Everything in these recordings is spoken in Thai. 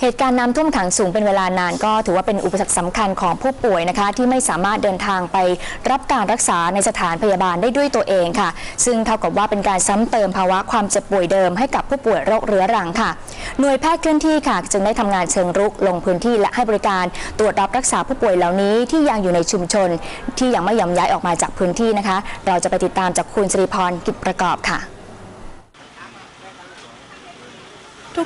เหตุการณ์น้ำท่วมขังสูงเป็นเวลานานก็ถือว่าเป็นอุปสรรคสำคัญของผู้ป่วยนะคะ ที่ไม่สามารถเดินทางไปรับการรักษาในสถานพยาบาลได้ด้วยตัวเองค่ะ ซึ่งเท่ากับว่าเป็นการซ้ำเติมภาวะความเจ็บป่วยเดิมให้กับผู้ป่วยโรคเรื้อรังค่ะ หน่วยแพทย์เคลื่อนที่ค่ะ จึงได้ทำงานเชิงรุกลงพื้นที่และให้บริการตรวจรับรักษาผู้ป่วยเหล่านี้ที่ยังอยู่ในชุมชน ที่ยังไม่ยอมย้ายออกมาจากพื้นที่นะคะ เราจะไปติดตามจากคุณสิริพรกิจประกอบค่ะ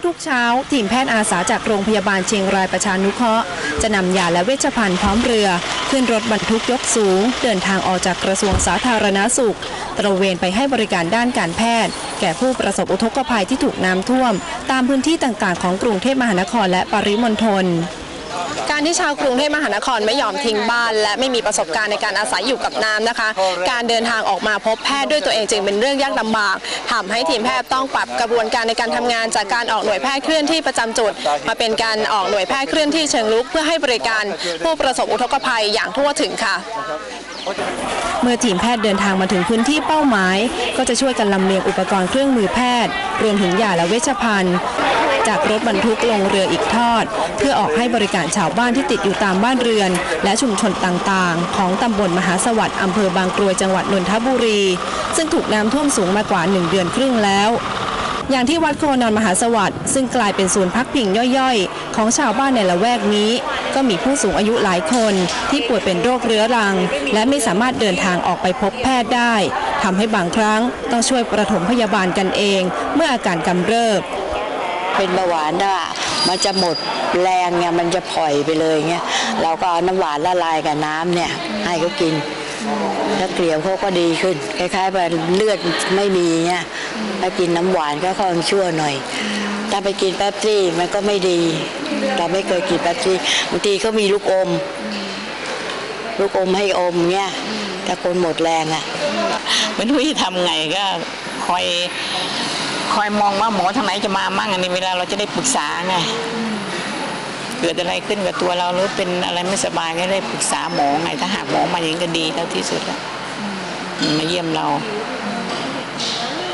ทุกๆ เช้า ทีมแพทย์อาสาจากโรงพยาบาลเชียงรายประชานุเคราะห์จะนำยาและเวชภัณฑ์พร้อมเรือ ขึ้นรถบรรทุกยกสูง เดินทางออกจากกระทรวงสาธารณาสุข ตระเวนไปให้บริการด้านการแพทย์ แก่ผู้ประสบอุทกภัยที่ถูกน้ำท่วม ตามพื้นที่ต่างๆ ของกรุงเทพมหานครและปริมณฑล การที่ชาวกรุงเทพมหานครไม่ยอมทิ้งบ้าน และไม่มีประสบการณ์ในการอาศัยอยู่กับน้ำนะคะ การเดินทางออกมาพบแพทย์ด้วยตัวเองจึงเป็นเรื่องยากลำบากทำให้ทีมแพทย์ต้องปรับกระบวนการในการทำงาน จากการออกหน่วยแพทย์เคลื่อนที่ประจำจุด มาเป็นการออกหน่วยแพทย์เคลื่อนที่เชิงลุก เพื่อให้บริการผู้ประสบอุทกภัยอย่างทั่วถึงค่ะเมื่อทีมแพทย์เดินทางมาถึงพื้นที่เป้าหมาย ก็จะช่วยกันลำเลียงอุปกรณ์เครื่องมือแพทย์ รวมถึงยาและเวชภัณฑ์จากรถบรรทุกลงเรืออีกทอด เพื่อออกให้บริการชาวบ้านที่ติดอยู่ตามบ้านเรือน และชุมชนต่างๆ ของตำบลมหาสวัสดิ์อำเภอบางกรวยจังหวัดนนทบุรี ซึ่งถูกน้ำท่วมสูงมากว่า 1 เดือนครึ่งแล้วอย่างที่วัดโคนอนมหาสวัสดิ์ซึ่งกลายเป็นศูนย์พักพิงย่อยๆ ของชาวบ้านในละแวกนี้ ก็มีผู้สูงอายุหลายคน ที่ป่วยเป็นโรคเรื้อรัง และไม่สามารถเดินทางออกไปพบแพทย์ได้ทำให้บางครั้งต้องช่วยประถมพยาบาลกันเอง เมื่ออาการกำเริบ เป็นเบาหวานน่ะมันจะหมดแรงไงมันจะปล่อยไปเลยเงี้ยเราก็เอาน้ำหวานละลายกับน้ำเนี่ยให้เขากินแล้วเกลียวเขาก็ดีขึ้น คล้ายๆแบบเลือดไม่มีเงี้ยถ้ากินน้ำหวานก็ค่อยชั่วหน่อย ถ้าไปกินแป๊บซี่มันก็ไม่ดี เราไม่เคยกินแป๊บซี่บางทีเขามีลูกอม ลูกอมให้อมเงี้ยถ้าคนหมดแรงอะไม่รู้จะทำไงก็คอย คอยมองว่าหมอทางไหนจะมามั่งอันนี้เวลาเราจะได้ปรึกษาไงเกิดอะไรขึ้นกับตัวเราหรือเป็นอะไรไม่สบายก็ได้ปรึกษาหมอไง ถ้าหากหมอมาอย่างนี้ก็ดีเท่าที่สุดแล้วมาเยี่ยมเรา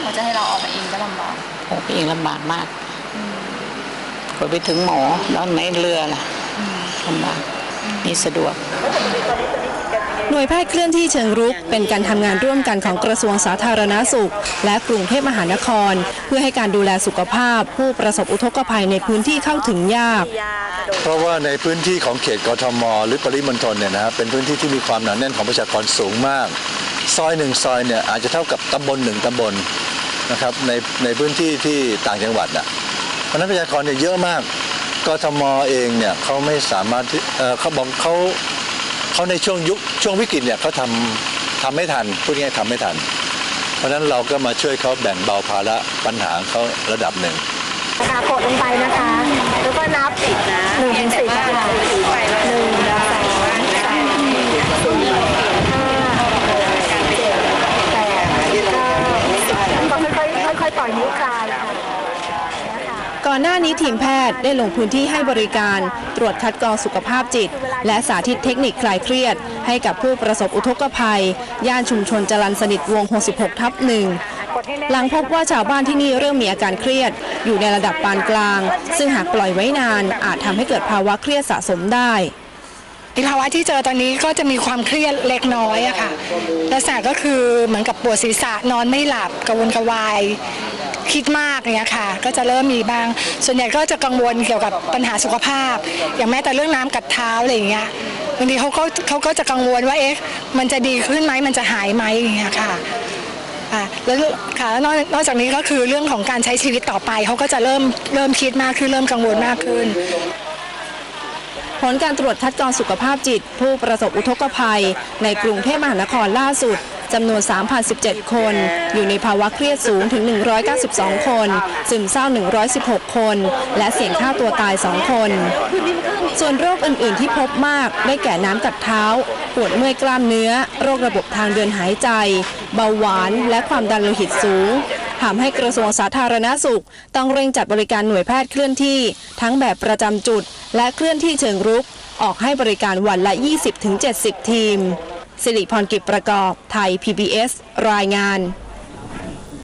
เขาจะให้เราออกไปเองก็ลำบากโอ้พี่เองลำบากมากกว่าไปถึงหมอแล้วไหนเรือล่ะลำบากนี่สะดวก หน่วยแพทย์เคลื่อนที่เชิงรุก เป็นการทำงานร่วมกันของกระทรวงสาธารณาสุข และกรุงเทพมหานคร เพื่อให้การดูแลสุขภาพ ผู้ประสบอุทกภัยในพื้นที่เข้าถึงยาก เพราะว่าในพื้นที่ของเขตกทม หรือปริมณฑลเนี่ยนะครับเป็นพื้นที่ที่มีความหนาแน่นของประชากรสูงมาก ซอยหนึ่งซอยเนี่ยอาจจะเท่ากับตำบลหนึ่งตำบลนะครับในในพื้นที่ที่ต่างจังหวัดอะเพราะนั้นประชากรเนี่ยเยอะมากกทมเองเนี่ยเขาไม่สามารถเออเขาบอกเขา เขาในช่วงยุคช่วงวิกฤตเนี่ยเขาทำทำไม่ทันพูดง่ายๆทำไม่ทัน เพราะฉะนั้นเราก็มาช่วยเขาแบ่งเบาภาระปัญหาของเขาระดับหนึ่งค่ะกดลงไปนะคะ แล้วก็นับสิบนะหนึ่งถึงสิบค่ะหนึ่งสองสามสี่ห้าหกเจ็ดแปดเก้าสิบค่อยๆค่อยๆปล่อยนิ้วคลายค่ะ ก่อนหน้านี้ทีมแพทย์ได้ลงพื้นที่ให้บริการ ตรวจคัดกรองสุขภาพจิต และสาธิตเทคนิคคลายเครียด ให้กับผู้ประสบอุทกภัย ย่านชุมชนจรันสนิทวง 66 ทับหนึ่งหลังพบว่าชาวบ้านที่นี่เริ่มมีอาการเครียด อยู่ในระดับปานกลาง ซึ่งหากปล่อยไว้นานอาจทำให้เกิดภาวะเครียดสะสมได้ ภาวะที่เจอตอนนี้ก็จะมีความเครียดเล็กน้อยอะค่ะลักษณะก็คือเหมือนกับปวดศีรษะนอนไม่หลับกระวนกระวายคิดมากเงี้ยค่ะ ก็จะเริ่มมีบ้าง ส่วนใหญ่ก็จะกังวลเกี่ยวกับปัญหาสุขภาพ อย่างแม้แต่เรื่องน้ำกัดเท้าอะไรอย่างเงี้ยบางทีเขาก็เขาก็จะกังวลว่าเอ๊ะมันจะดีขึ้นไหมมันจะหายไหมอย่างเงี้ยค่ะอะแล้วค่ะแล้วนอกนอกจากนี้ก็คือเรื่องของการใช้ชีวิตต่อไปเขาก็จะเริ่มเริ่มคิดมากขึ้นเริ่มกังวลมากขึ้น ลการตรวจคัดกรองสุขภาพจิต ผู้ประสบอุทกภัย ในกรุงเทพมหานครล่าสุดจำนวน 3,017 คน อยู่ในภาวะเครียดสูงถึง 192 คน ซึมเศร้า 116 คน และเสี่ยงฆ่าตัวตาย 2 คน ส่วนโรคอื่น ๆ ที่พบมาก ได้แก่น้ำกัดเท้า ปวดเมื่อยกล้ามเนื้อ โรคระบบทางเดินหายใจ เบาหวาน และความดันโลหิตสูง ทำให้กระทรวงสาธารณสุข ต้องเร่งจัดบริการหน่วยแพทย์เคลื่อนที่ ทั้งแบบประจำจุด และเคลื่อนที่เชิงรุก ออกให้บริการวันละ 20-70 ทีม สิริพรกิจประกอบ ไทย PBS รายงาน